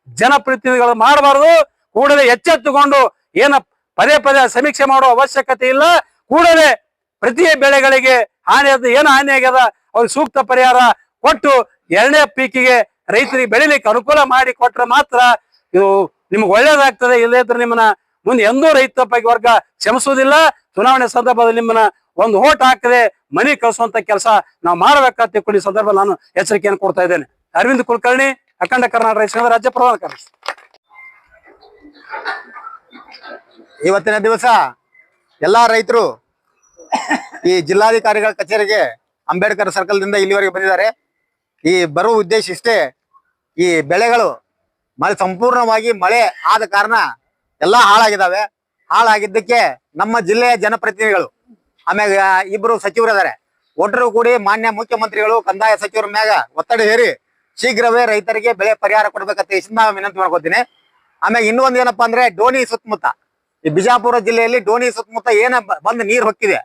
ಜನಪ್ರತಿನಿಧಿಗಳು ಮಾಡಬಾರದು. ಕೂಡಲೇ ಎಚ್ಚೆತ್ತುಕೊಂಡು ಏನ ಪದೇ ಪದೇ ಸಮೀಕ್ಷೆ ಮಾಡುವ ಅವಶ್ಯಕತೆ ಇಲ್ಲ. ಕೂಡಲೇ ಪ್ರತಿ ಬೆಳೆಗಳಿಗೆ ಹಾನಿ ಆದ ಏನು ಹಾನಿ ಆಗ್ಯದ ಅವ್ರಿಗೆ ಸೂಕ್ತ ಪರಿಹಾರ ಕೊಟ್ಟು ಎರಡನೇ ಪೀಕಿಗೆ ರೈತರಿಗೆ ಬೆಳಿಲಿಕ್ಕೆ ಅನುಕೂಲ ಮಾಡಿ ಕೊಟ್ರೆ ಮಾತ್ರ ಇದು ನಿಮ್ಗೆ ಒಳ್ಳೇದಾಗ್ತದೆ. ಇಲ್ಲದೇ ಇದ್ರೆ ನಿಮ್ಮನ್ನ ಮುಂದೆ ಎಂದೂ ರೈತ ಬಗ್ಗೆ ವರ್ಗ ಕ್ಷಮಿಸುವುದಿಲ್ಲ. ಚುನಾವಣೆ ಸಂದರ್ಭದಲ್ಲಿ ನಿಮ್ಮನ್ನ ಒಂದು ಓಟ್ ಹಾಕದೆ ಮನೆ ಕಳಿಸುವಂತ ಕೆಲಸ ನಾವು ಮಾಡಬೇಕಂತ ಕೊಡಿ ಈ ಸಂದರ್ಭ ನಾನು ಎಚ್ಚರಿಕೆಯನ್ನು ಕೊಡ್ತಾ ಇದ್ದೇನೆ. ಅರವಿಂದ್ ಕುಲಕರ್ಣಿ, ಅಖಂಡ ಕರ್ನಾಟಕ ರಾಜ್ಯ ಪ್ರಧಾನ ಕಾರ್ಯದರ್ಶಿ. ಇವತ್ತಿನ ದಿವಸ ಎಲ್ಲಾ ರೈತರು ಈ ಜಿಲ್ಲಾಧಿಕಾರಿಗಳ ಕಚೇರಿಗೆ ಅಂಬೇಡ್ಕರ್ ಸರ್ಕಲ್ ದಿಂದ ಇಲ್ಲಿವರೆಗೆ ಬಂದಿದ್ದಾರೆ. ಈ ಬರುವ ಉದ್ದೇಶ ಇಷ್ಟೇ, ಈ ಬೆಳೆಗಳು ಮಳೆ ಸಂಪೂರ್ಣವಾಗಿ ಮಳೆ ಆದ ಕಾರಣ ಎಲ್ಲಾ ಹಾಳಾಗಿದ್ದಾವೆ. ಹಾಳಾಗಿದ್ದಕ್ಕೆ ನಮ್ಮ ಜಿಲ್ಲೆಯ ಜನಪ್ರತಿನಿಧಿಗಳು, ಆಮ್ಯಾಗ ಇಬ್ಬರು ಸಚಿವರಿದ್ದಾರೆ. ಒಟ್ಟರು ಕೂಡಿ ಮಾನ್ಯ ಮುಖ್ಯಮಂತ್ರಿಗಳು, ಕಂದಾಯ ಸಚಿವರ ಮ್ಯಾಗ ಒತ್ತಡ ಹೇರಿ ಶೀಘ್ರವೇ ರೈತರಿಗೆ ಬೆಳೆ ಪರಿಹಾರ ಕೊಡ್ಬೇಕಂತ ಇಷ್ಟ ವಿನಂತಿ ಮಾಡ್ಕೋತೀನಿ. ಆಮ್ಯಾಗ ಇನ್ನೊಂದ್ ಏನಪ್ಪಾ ಅಂದ್ರೆ ಡೋನಿ ಸುತ್ತಮುತ್ತ. ಈ ಬಿಜಾಪುರ ಜಿಲ್ಲೆಯಲ್ಲಿ ಡೋನಿ ಸುತ್ತಮುತ್ತ ಏನ ಬಂದ್ ನೀರ್ ಹೊಕ್ಕಿದೆ.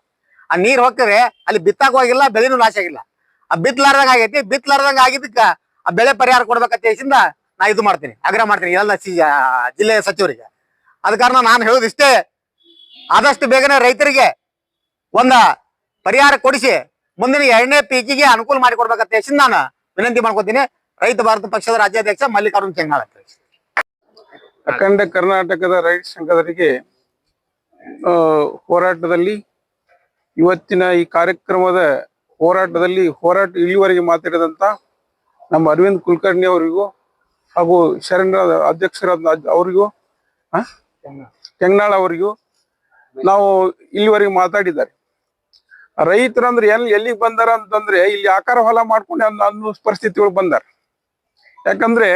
ಆ ನೀರ್ ಹೊಕ್ಕರೆ ಅಲ್ಲಿ ಬಿತ್ತಾಕ್ ಹೋಗಿಲ್ಲ ಬೆಳೆನೂ ನಾಶ ಆಗಿಲ್ಲ. ಆ ಬಿತ್ಲಾರ್ದಂಗ ಆಗೈತಿ ಬಿತ್ಲಾರ್ದಂಗ ಆಗಿದ್ದಕ್ಕ ಆ ಬೆಳೆ ಪರಿಹಾರ ಕೊಡ್ಬೇಕಂತ ನಾ ಇದು ಮಾಡ್ತೀನಿ, ಆಗ್ರಹ ಮಾಡ್ತೀನಿ, ಎಲ್ಲ ಜಿಲ್ಲೆಯ ಸಚಿವರಿಗೆ. ಅದ ಕಾರಣ ನಾನು ಹೇಳೋದು ಇಷ್ಟೇ, ಆದಷ್ಟು ಬೇಗನೆ ರೈತರಿಗೆ ಒಂದ ಪರಿಹಾರ ಕೊಡಿಸಿ, ಮುಂದಿನ ಎರಡನೇ ಪೀಕಿಗೆ ಅನುಕೂಲ ಮಾಡಿಕೊಡ್ಬೇಕಂತ ನಾನು ವಿನಂತಿ ಮಾಡ್ಕೊತೀನಿ. ರೈತ ಭಾರತ ಪಕ್ಷದ ರಾಜ್ಯಾಧ್ಯಕ್ಷ ಮಲ್ಲಿಕಾರ್ಜುನ್ ಚೆಂಗಾಳ. ಅಖಂಡ ಕರ್ನಾಟಕದ ರೈತ ಸಂಘದವರಿಗೆ ಆ, ಹೋರಾಟದಲ್ಲಿ ಇವತ್ತಿನ ಈ ಕಾರ್ಯಕ್ರಮದ ಹೋರಾಟದಲ್ಲಿ ಹೋರಾಟ ಇಲ್ಲಿವರೆಗೆ ಮಾತಾಡಿದಂತ ನಮ್ಮ ಅರವಿಂದ್ ಕುಲಕರ್ಣಿ ಅವರಿಗೂ ಹಾಗೂ ಶರಣರ ಅಧ್ಯಕ್ಷರಾದ ಅವರಿಗೂ? ಕೆಂಗನಾಳ್ ಅವರಿಗೂ ನಾವು ಇಲ್ಲಿವರೆಗೆ ಮಾತಾಡಿದ್ದಾರೆ ರೈತರಂದ್ರೆ ಎಲ್ಲಿ ಎಲ್ಲಿಗೆ ಬಂದಾರ ಅಂತಂದ್ರೆ ಇಲ್ಲಿ ಆಕಾರ ಹೊಲ ಮಾಡ್ಕೊಂಡು ಅನ್ನೋ ಅನ್ನೋ ಪರಿಸ್ಥಿತಿಗಳು ಬಂದಾರ ಯಾಕಂದ್ರೆ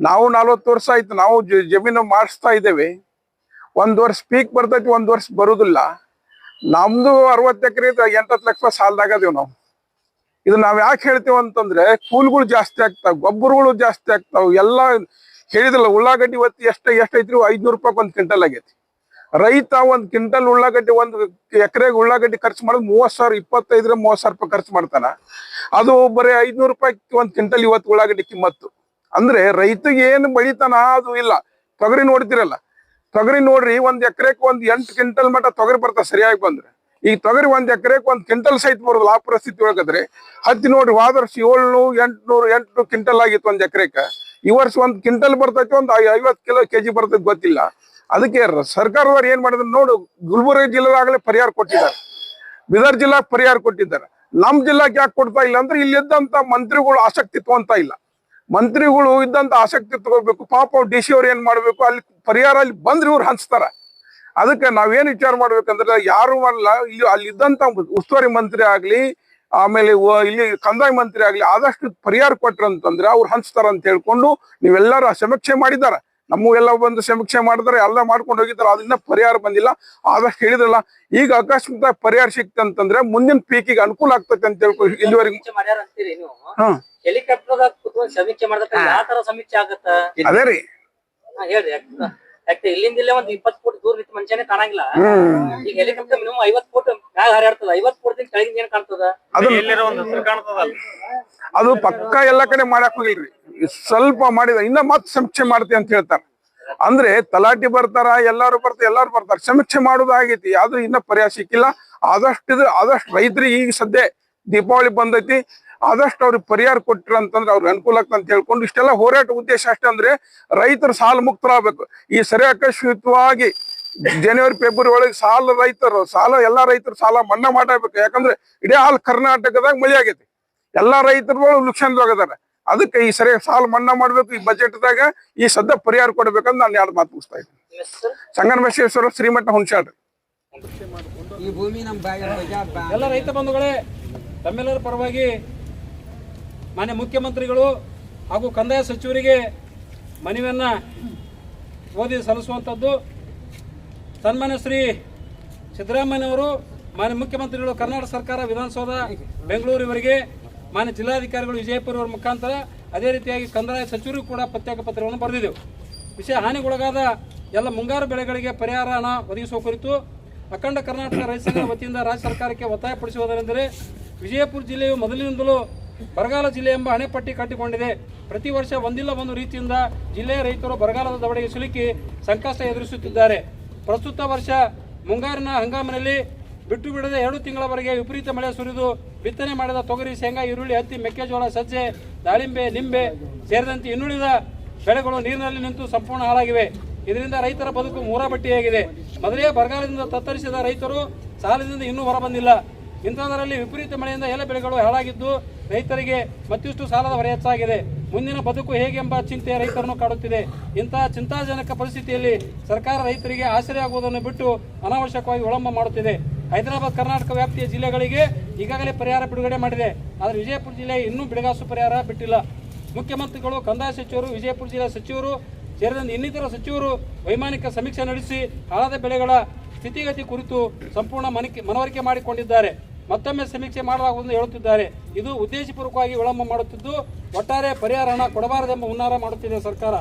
ನಾವು ನಲ್ವತ್ತು ವರ್ಷ ಆಯ್ತು, ನಾವು ಜಮೀನು ಮಾಡಿಸ್ತಾ ಇದ್ದೇವೆ. ಒಂದು ವರ್ಷ ಪೀಕ್ ಬರ್ತೈತಿ, ಒಂದ್ ವರ್ಷ ಬರುದಿಲ್ಲ. ನಮ್ದು ಅರವತ್ತು ಎಕರೆ ಎಂಟತ್ತು ಲಕ್ಷ ಸಾಲದಾಗದೇವ್ ನಾವು. ಇದು ನಾವ್ ಯಾಕೆ ಹೇಳ್ತೇವೆ ಅಂತಂದ್ರೆ, ಕೂಲ್ಗಳು ಜಾಸ್ತಿ ಆಗ್ತಾವ, ಗೊಬ್ಬರಗಳು ಜಾಸ್ತಿ ಆಗ್ತಾವ, ಎಲ್ಲ ಹೇಳಿದಿಲ್ಲ ಉಳ್ಳಾಗಡ್ಡಿ ಒತ್ತಿ ಎಷ್ಟು ಐತ್ರಿ, ಐದ್ನೂರು ರೂಪಾಯಿ ಒಂದು ಕ್ವಿಂಟಲ್ ಆಗೈತಿ. ರೈತ ಒಂದ್ ಕ್ವಿಂಟಲ್ ಉಳ್ಳಾಗಡ್ಡಿ, ಒಂದ್ ಎಕರೆಗೆ ಉಳ್ಳಾಗಡ್ಡಿ ಖರ್ಚು ಮಾಡೋದು ಮೂವತ್ ಸಾವಿರ ಇಪ್ಪತ್ತೈದರ ಮೂವತ್ ಸಾವಿರ ರೂಪಾಯಿ ಖರ್ಚು ಮಾಡ್ತಾನ. ಅದು ಬರೀ ಐದ್ನೂರು ರೂಪಾಯಿ ಒಂದು ಕ್ವಿಂಟಲ್ ಇವತ್ತು ಉಳ್ಳಾಗಡ್ಡಿ ಕಿಮ್ಮತ್ತು. ಅಂದ್ರೆ ರೈತಗೆ ಏನು ಬೆಳಿತಾನ ಅದು ಇಲ್ಲ. ತೊಗರಿ ನೋಡ್ತಿರಲ್ಲ, ತೊಗರಿ ನೋಡ್ರಿ ಒಂದ್ ಎಕರೆಕ್ ಒಂದ್ ಎಂಟು ಕ್ವಿಂಟಲ್ ಮಟ್ಟ ತೊಗರಿ ಬರ್ತಾ ಸರಿಯಾಗಿ ಬಂದ್ರೆ. ಈ ತೊಗರಿ ಒಂದ್ ಎಕರೆಕ್ ಒಂದ್ ಕ್ವಿಂಟಲ್ ಸಹಿತ ಬರೋದಿಲ್ಲ ಆ ಪರಿಸ್ಥಿತಿ ಒಳಗದ್ರೆ, ಹತ್ತಿ ನೋಡ್ರಿ ಹೋದ ವರ್ಷ ಏಳ್ನೂರು, ಎಂಟ್ನೂರು ಎಂಟು ಕ್ವಿಂಟಲ್ ಆಗಿತ್ತು ಒಂದ್ ಎಕರೆಕ. ಈ ವರ್ಷ ಒಂದ್ ಕ್ವಿಂಟಲ್ ಬರ್ತೈತಿ ಒಂದ್ ಐವತ್ ಕಿಲೋ ಕೆಜಿ ಬರ್ತೈತಿ ಗೊತ್ತಿಲ್ಲ. ಅದಕ್ಕೆ ಸರ್ಕಾರದವ್ರು ಏನ್ ಮಾಡಿದ್ರು ನೋಡು, ಗುಲ್ಬರ್ಗ ಜಿಲ್ಲೆದಾಗಲೇ ಪರಿಹಾರ ಕೊಟ್ಟಿದ್ದಾರೆ. ಬೀದರ್ ಜಿಲ್ಲಾ ಪರಿಹಾರ ಕೊಟ್ಟಿದ್ದಾರೆ. ನಮ್ ಜಿಲ್ಲಾಕ್ ಯಾಕೆ ಕೊಡ್ತಾ ಇಲ್ಲ ಅಂದ್ರೆ ಇಲ್ಲಿದ್ದಂತ ಮಂತ್ರಿಗಳು ಆಸಕ್ತಿ ತಗೊಂತ ಇಲ್ಲ. ಮಂತ್ರಿಗಳು ಇದ್ದಂತ ಆಸಕ್ತಿ ತಗೋಬೇಕು. ಪಾಪ ಡಿ ಸಿ ಅವ್ರು ಏನ್ ಮಾಡ್ಬೇಕು? ಅಲ್ಲಿ ಪರಿಹಾರ ಅಲ್ಲಿ ಬಂದ್ರೆ ಇವ್ರು ಹಂಚ್ತಾರ. ಅದಕ್ಕೆ ನಾವೇನ್ ವಿಚಾರ ಮಾಡ್ಬೇಕಂದ್ರೆ ಯಾರು ಅಲ್ಲ, ಇಲ್ಲಿ ಇದ್ದಂತ ಉಸ್ತುವಾರಿ ಮಂತ್ರಿ ಆಗ್ಲಿ, ಆಮೇಲೆ ಇಲ್ಲಿ ಕಂದಾಯ ಮಂತ್ರಿ ಆಗ್ಲಿ ಆದಷ್ಟು ಪರಿಹಾರ ಕೊಟ್ರಂತಂದ್ರೆ ಅವ್ರು ಹಂಚ್ತಾರ ಅಂತ ಹೇಳ್ಕೊಂಡು ನೀವೆಲ್ಲರೂ ಸಮೀಕ್ಷೆ ಮಾಡಿದಾರ ನಮ್ಮ ಎಲ್ಲ ಬಂದು ಸಮೀಕ್ಷೆ ಮಾಡಿದ್ರೆ ಎಲ್ಲ ಮಾಡ್ಕೊಂಡು ಹೋಗಿದ್ದಾರೆ ಅದನ್ನ ಪರಿಹಾರ ಬಂದಿಲ್ಲ. ಆದಷ್ಟು ಹೇಳಿದ್ರಲ್ಲ ಈಗ ಅಕಸ್ಮಾತ್ ಪರಿಹಾರ ಸಿಕ್ತಂತಂದ್ರೆ ಮುಂದಿನ ಪೀಕಿಗೆ ಅನುಕೂಲ ಆಗ್ತೈತೆ ಅಂತ ಹೇಳ್ಕೊಂಡು ಇಲ್ಲಿವರೆಗೆ ಸಮೀಕ್ಷೆ ಮಾಡ್ಯಾರ ಅಂತೀರಿ ನೀವು? ಹೆಲಿಕಾಪ್ಟರ್ ಕುತ್ಕೊಂಡ್ ಸಮೀಕ್ಷೆ ಮಾಡಕ ಯಾವ ತರ ಸಮೀಕ್ಷೆ ಆಗತ್ತ? ಅದೇ ರೀ. ಯಾಕೆ ಇಲ್ಲಿಂದ ಇಲ್ಲೇ ಒಂದ್ ಇಪ್ಪತ್ ಫುಟ್ ದೂರ ನಿಂತ ಮನುಷ್ಯನೇ ಕಾಣಂಗಿಲ್ಲ. ಈಗ ಹೆಲಿಕಾಪ್ಟರ್ ಮಿನಿಮಮ್ ಐವತ್ ಫುಟ್ ಮ್ಯಾಗ ಹಾರಾಡ್ತದ ಐವತ್ ಫುಟ್ ಕೆಳಗಿಂದ ಏನ್ ಕಾಣ್ತದ? ಅದು ಪಕ್ಕ ಎಲ್ಲಾ ಕಡೆ ಮಾಡಕ್ ಹೋಗಿಲ್ರಿ. ಸ್ವಲ್ಪ ಮಾಡಿದ ಇನ್ನ ಮತ್ ಸಮೀಕ್ಷೆ ಮಾಡ್ತಿ ಅಂತ ಹೇಳ್ತಾರ. ಅಂದ್ರೆ ತಲಾಟಿ ಬರ್ತಾರ ಎಲ್ಲಾರು ಬರ್ತಾರ ಎಲ್ಲಾರು ಬರ್ತಾರ. ಸಮೀಕ್ಷೆ ಮಾಡೋದು ಆಗೈತಿ ಆದ್ರೂ ಇನ್ನ ಪರಿಹಾರ ಸಿಕ್ಕಿಲ್ಲ. ಆದಷ್ಟು ಆದಷ್ಟು ರೈತರಿಗೆ ಈಗ ಸದ್ಯ ದೀಪಾವಳಿ ಬಂದೈತಿ. ಆದಷ್ಟು ಅವ್ರಿಗೆ ಪರಿಹಾರ ಕೊಟ್ಟರು ಅಂತಂದ್ರೆ ಅವ್ರಿಗೆ ಅನುಕೂಲ ಆಗ್ತದೆ ಅಂತ ಹೇಳ್ಕೊಂಡು ಇಷ್ಟೆಲ್ಲ ಹೋರಾಟ ಉದ್ದೇಶ ಅಷ್ಟೇ ಅಂದ್ರೆ ರೈತರು ಸಾಲ ಮುಕ್ತರಾಗಬೇಕು. ಈ ಸರಿ ಆಕಸ್ಮಿತವಾಗಿ ಜನವರಿ ಫೆಬ್ರವರಿ ಒಳಗೆ ಸಾಲ ರೈತರು ಸಾಲ ಎಲ್ಲಾ ರೈತರು ಸಾಲ ಮನ್ನಾ ಮಾಡಬೇಕು. ಯಾಕಂದ್ರೆ ಇಡೀ ಆಲ್ ಕರ್ನಾಟಕದಾಗ ಮಳೆ ಆಗೈತಿ. ಎಲ್ಲಾ ರೈತರುಗಳು ನುಕ್ಸಾನ್ದಾಗದಾರ ಅದಕ್ಕೆ ಈ ಸರಿ ಸಾಲ ಮನ್ನಾ ಮಾಡ್ಬೇಕು ಈ ಬಜೆಟ್ದಾಗ ಈ ಸದ್ಯ ಪರಿಹಾರ ಕೊಡ್ಬೇಕಂತ ನಾನು ಎರಡು ಮಾತು ಮುಗಿಸ್ತಾ ಇದ್ದೀನಿ. ಸಂಗನ ಹೆಸರು ಶ್ರೀಮಠ ಹುಣಸಾಡ್ರಿ ಈ ಭೂಮಿ ನಮ್ಮ ಎಲ್ಲ ರೈತ ಬಂಧುಗಳೇ ತಮ್ಮೆಲ್ಲರ ಪರವಾಗಿ ಮಾನ್ಯ ಮುಖ್ಯಮಂತ್ರಿಗಳು ಹಾಗೂ ಕಂದಾಯ ಸಚಿವರಿಗೆ ಮನವಿಯನ್ನು ಓದಿ ಸಲ್ಲಿಸುವಂಥದ್ದು ಸನ್ಮಾನ್ಯ ಶ್ರೀ ಸಿದ್ದರಾಮಯ್ಯವರು ಮಾನ್ಯ ಮುಖ್ಯಮಂತ್ರಿಗಳು ಕರ್ನಾಟಕ ಸರ್ಕಾರ ವಿಧಾನಸೌಧ ಬೆಂಗಳೂರಿವರೆಗೆ ಮಾನ್ಯ ಜಿಲ್ಲಾಧಿಕಾರಿಗಳು ವಿಜಯಪುರ ಅವರ ಮುಖಾಂತರ ಅದೇ ರೀತಿಯಾಗಿ ಕಂದಾಯ ಸಚಿವರಿಗೂ ಕೂಡ ಪ್ರತ್ಯೇಕ ಪತ್ರಗಳನ್ನು ಬರೆದಿದ್ದೆವು. ವಿಷಯ ಹಾನಿಗೊಳಗಾದ ಎಲ್ಲ ಮುಂಗಾರು ಬೆಳೆಗಳಿಗೆ ಪರಿಹಾರ ಹಣ ಒದಗಿಸುವ ಕುರಿತು ಅಖಂಡ ಕರ್ನಾಟಕ ರೈತ ಸಂಘದ ವತಿಯಿಂದ ರಾಜ್ಯ ಸರ್ಕಾರಕ್ಕೆ ಒತ್ತಾಯಪಡಿಸುವುದರೆಂದರೆ, ವಿಜಯಪುರ ಜಿಲ್ಲೆಯು ಮೊದಲಿನಿಂದಲೂ ಬರಗಾಲ ಜಿಲ್ಲೆ ಎಂಬ ಹಣೆಪಟ್ಟಿ ಕಟ್ಟಿಕೊಂಡಿದೆ. ಪ್ರತಿ ವರ್ಷ ಒಂದಿಲ್ಲ ಒಂದು ರೀತಿಯಿಂದ ಜಿಲ್ಲೆಯ ರೈತರು ಬರಗಾಲದ ದವಡೆಗೆ ಸಿಲುಕಿ ಸಂಕಷ್ಟ ಎದುರಿಸುತ್ತಿದ್ದಾರೆ. ಪ್ರಸ್ತುತ ವರ್ಷ ಮುಂಗಾರಿನ ಹಂಗಾಮಿನಲ್ಲಿ ಬಿಟ್ಟು ಬಿಡದೆ ಎರಡು ತಿಂಗಳವರೆಗೆ ವಿಪರೀತ ಮಳೆ ಸುರಿದು ಬಿತ್ತನೆ ಮಾಡಿದ ತೊಗರಿ, ಶೇಂಗಾ, ಈರುಳ್ಳಿ, ಹತ್ತಿ, ಮೆಕ್ಕೆಜೋಳ, ಸಜ್ಜೆ, ದಾಳಿಂಬೆ, ನಿಂಬೆ ಸೇರಿದಂತೆ ಇನ್ನುಳಿದ ಬೆಳೆಗಳು ನೀರಿನಲ್ಲಿ ನಿಂತು ಸಂಪೂರ್ಣ ಹಾಳಾಗಿವೆ. ಇದರಿಂದ ರೈತರ ಬದುಕು ಮೂರಾಬಟ್ಟಿಯಾಗಿದೆ. ಮೊದಲೇ ಬರಗಾಲದಿಂದ ತತ್ತರಿಸಿದ ರೈತರು ಸಾಲದಿಂದ ಇನ್ನೂ ಹೊರಬಂದಿಲ್ಲ. ಇಂಥದರಲ್ಲಿ ವಿಪರೀತ ಮಳೆಯಿಂದ ಎಲ್ಲ ಬೆಳೆಗಳು ಹಾಳಾಗಿದ್ದು ರೈತರಿಗೆ ಮತ್ತಿಷ್ಟು ಸಾಲದ ಹೊರೆ ಹೆಚ್ಚಾಗಿದೆ. ಮುಂದಿನ ಬದುಕು ಹೇಗೆಂಬ ಚಿಂತೆ ರೈತರನ್ನು ಕಾಡುತ್ತಿದೆ. ಇಂತಹ ಚಿಂತಾಜನಕ ಪರಿಸ್ಥಿತಿಯಲ್ಲಿ ಸರ್ಕಾರ ರೈತರಿಗೆ ಆಸರೆಯಾಗುವುದನ್ನು ಬಿಟ್ಟು ಅನಾವಶ್ಯಕವಾಗಿ ವಿಳಂಬ ಮಾಡುತ್ತಿದೆ. ಹೈದರಾಬಾದ್, ಕರ್ನಾಟಕ ವ್ಯಾಪ್ತಿಯ ಜಿಲ್ಲೆಗಳಿಗೆ ಈಗಾಗಲೇ ಪರಿಹಾರ ಬಿಡುಗಡೆ ಮಾಡಿದೆ. ಆದರೆ ವಿಜಯಪುರ ಜಿಲ್ಲೆ ಇನ್ನೂ ಬಿಡುಗಾಸು ಪರಿಹಾರ ಬಿಟ್ಟಿಲ್ಲ. ಮುಖ್ಯಮಂತ್ರಿಗಳು, ಕಂದಾಯ ಸಚಿವರು, ವಿಜಯಪುರ ಜಿಲ್ಲಾ ಸಚಿವರು ಸೇರಿದಂತೆ ಇನ್ನಿತರ ಸಚಿವರು ವೈಮಾನಿಕ ಸಮೀಕ್ಷೆ ನಡೆಸಿ ಹಾಳಾದ ಬೆಳೆಗಳ ಸ್ಥಿತಿಗತಿ ಕುರಿತು ಸಂಪೂರ್ಣ ಮನವರಿಕೆ ಮಾಡಿಕೊಂಡಿದ್ದಾರೆ. ಮತ್ತೊಮ್ಮೆ ಸಮೀಕ್ಷೆ ಮಾಡಲಾಗುವುದು ಹೇಳುತ್ತಿದ್ದಾರೆ. ಇದು ಉದ್ದೇಶಪೂರ್ವಕವಾಗಿ ವಿಳಂಬ ಮಾಡುತ್ತಿದ್ದು, ಒಟ್ಟಾರೆ ಪರಿಹಾರ ಹಣ ಕೊಡಬಾರದೆಂಬ ಹುನ್ನಾರ ಮಾಡುತ್ತಿದೆ ಸರ್ಕಾರ.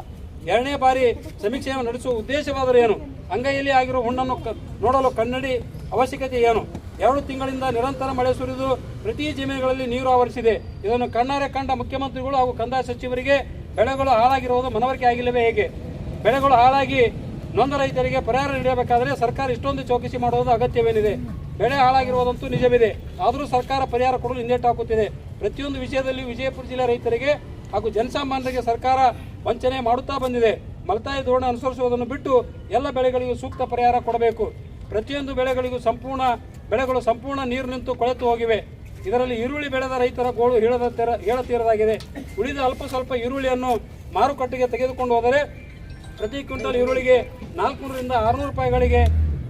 ಎರಡನೇ ಬಾರಿ ಸಮೀಕ್ಷೆಯನ್ನು ನಡೆಸುವ ಉದ್ದೇಶವಾದರೂ ಏನು? ಅಂಗೈಯಲ್ಲಿ ಆಗಿರುವ ಹುಣ್ಣನ್ನು ನೋಡಲು ಕನ್ನಡಿ ಅವಶ್ಯಕತೆ ಏನು? ಎರಡು ತಿಂಗಳಿಂದ ನಿರಂತರ ಮಳೆ ಸುರಿದು ಪ್ರತಿ ಜಮೀನುಗಳಲ್ಲಿ ನೀರು ಆವರಿಸಿದೆ. ಇದನ್ನು ಕಣ್ಣಾರೆ ಕಂಡ ಮುಖ್ಯಮಂತ್ರಿಗಳು ಹಾಗೂ ಕಂದಾಯ ಸಚಿವರಿಗೆ ಬೆಳೆಗಳು ಹಾಳಾಗಿರುವುದು ಮನವರಿಕೆ ಆಗಿಲ್ಲವೇ ಹೇಗೆ? ಬೆಳೆಗಳು ಹಾಳಾಗಿ ನೊಂದ ರೈತರಿಗೆ ಪರಿಹಾರ ನೀಡಬೇಕಾದರೆ ಸರ್ಕಾರ ಇಷ್ಟೊಂದು ಚೌಕಸಿ ಮಾಡುವುದು ಅಗತ್ಯವೇನಿದೆ? ಬೆಳೆ ಹಾಳಾಗಿರುವುದಂತೂ ನಿಜವಿದೆ. ಆದರೂ ಸರ್ಕಾರ ಪರಿಹಾರ ಕೊಡಲು ಹಿಂದೇಟು ಹಾಕುತ್ತಿದೆ. ಪ್ರತಿಯೊಂದು ವಿಷಯದಲ್ಲಿ ವಿಜಯಪುರ ಜಿಲ್ಲೆ ರೈತರಿಗೆ ಹಾಗೂ ಜನಸಾಮಾನ್ಯರಿಗೆ ಸರ್ಕಾರ ವಂಚನೆ ಮಾಡುತ್ತಾ ಬಂದಿದೆ. ಮಲತಾಯಿ ಧೋರಣೆ ಅನುಸರಿಸುವುದನ್ನು ಬಿಟ್ಟು ಎಲ್ಲ ಬೆಳೆಗಳಿಗೂ ಸೂಕ್ತ ಪರಿಹಾರ ಕೊಡಬೇಕು. ಪ್ರತಿಯೊಂದು ಬೆಳೆಗಳಿಗೂ ಸಂಪೂರ್ಣ ಬೆಳೆಗಳು ಸಂಪೂರ್ಣ ನೀರು ನಿಂತು ಕೊಳೆತು ಹೋಗಿವೆ. ಇದರಲ್ಲಿ ಈರುಳ್ಳಿ ಬೆಳೆದ ರೈತರ ಗೋಳು ಹೇಳದ ತೆರ, ಹೇಳತೀರದಾಗಿದೆ. ಉಳಿದ ಅಲ್ಪ ಸ್ವಲ್ಪ ಈರುಳ್ಳಿಯನ್ನು ಮಾರುಕಟ್ಟೆಗೆ ತೆಗೆದುಕೊಂಡು ಹೋದರೆ ಪ್ರತಿ ಕ್ವಿಂಟಲ್ ಈರುಳ್ಳಿಗೆ ನಾಲ್ಕುನೂರರಿಂದ ಆರುನೂರು ರೂಪಾಯಿಗಳಿಗೆ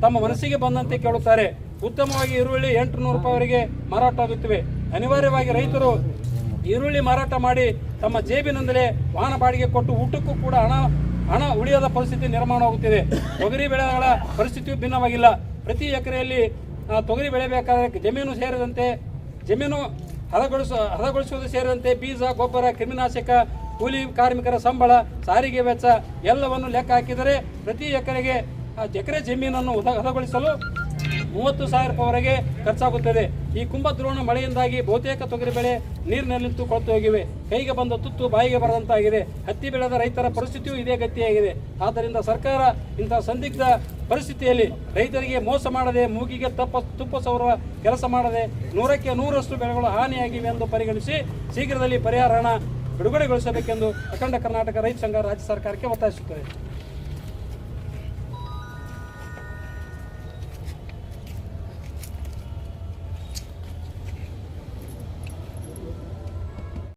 ತಮ್ಮ ಮನಸ್ಸಿಗೆ ಬಂದಂತೆ ಕೇಳುತ್ತಾರೆ. ಉತ್ತಮವಾಗಿ ಈರುಳ್ಳಿ ಎಂಟು ನೂರು ರೂಪಾಯಿವರೆಗೆ ಮಾರಾಟ ಆಗುತ್ತಿವೆ. ಅನಿವಾರ್ಯವಾಗಿ ರೈತರು ಈರುಳ್ಳಿ ಮಾರಾಟ ಮಾಡಿ ತಮ್ಮ ಜೇಬಿನಿಂದಲೇ ವಾಹನ ಬಾಡಿಗೆ ಕೊಟ್ಟು ಊಟಕ್ಕೂ ಕೂಡ ಹಣ ಹಣ ಉಳಿಯದ ಪರಿಸ್ಥಿತಿ ನಿರ್ಮಾಣವಾಗುತ್ತಿದೆ ತೊಗರಿ ಬೆಳೆಗಳ ಪರಿಸ್ಥಿತಿಯು ಭಿನ್ನವಾಗಿಲ್ಲ. ಪ್ರತಿ ಎಕರೆಯಲ್ಲಿ ತೊಗರಿ ಬೆಳೆಯಬೇಕಾದ ಜಮೀನು ಸೇರಿದಂತೆ, ಜಮೀನು ಹದಗೊಳಿಸ, ಹದಗೊಳಿಸುವುದು ಸೇರಿದಂತೆ ಬೀಜ, ಗೊಬ್ಬರ, ಕ್ರಿಮಿನಾಶಕ, ಕೂಲಿ ಕಾರ್ಮಿಕರ ಸಂಬಳ, ಸಾರಿಗೆ ವೆಚ್ಚ ಎಲ್ಲವನ್ನು ಲೆಕ್ಕ ಹಾಕಿದರೆ ಪ್ರತಿ ಎಕರೆಗೆ ಎಕರೆ ಜಮೀನನ್ನು ಹದ ಹದಗೊಳಿಸಲು ಮೂವತ್ತು ಸಾವಿರ ರೂಪಾಯಿವರೆಗೆ ಖರ್ಚಾಗುತ್ತದೆ. ಈ ಕುಂಭದ್ರೋಣ ಮಳೆಯಿಂದಾಗಿ ಬಹುತೇಕ ತೊಗರಿ ಬೆಳೆ ನೀರಿನಲ್ಲಿಂತು ಕೊಳತು ಹೋಗಿವೆ. ಕೈಗೆ ಬಂದ ತುತ್ತು ಬಾಯಿಗೆ ಬರದಂತಾಗಿದೆ. ಹತ್ತಿ ಬೆಳೆದ ರೈತರ ಪರಿಸ್ಥಿತಿಯೂ ಇದೇ ಗತಿಯಾಗಿದೆ. ಆದ್ದರಿಂದ ಸರ್ಕಾರ ಇಂತಹ ಸಂದಿಗ್ಧ ಪರಿಸ್ಥಿತಿಯಲ್ಲಿ ರೈತರಿಗೆ ಮೋಸ ಮಾಡದೆ, ಮೂಗಿಗೆ ತಪ್ಪ, ತುಪ್ಪ ಸೌರ ಕೆಲಸ ಮಾಡದೆ, ನೂರಕ್ಕೆ ನೂರಷ್ಟು ಬೆಳೆಗಳು ಹಾನಿಯಾಗಿವೆ ಎಂದು ಪರಿಗಣಿಸಿ ಶೀಘ್ರದಲ್ಲಿ ಪರಿಹಾರ ಹಣ ಬಿಡುಗಡೆಗೊಳಿಸಬೇಕೆಂದು ಅಖಂಡ ಕರ್ನಾಟಕ ರೈತ ಸಂಘ ರಾಜ್ಯ ಸರ್ಕಾರಕ್ಕೆ ಒತ್ತಾಯಿಸುತ್ತದೆ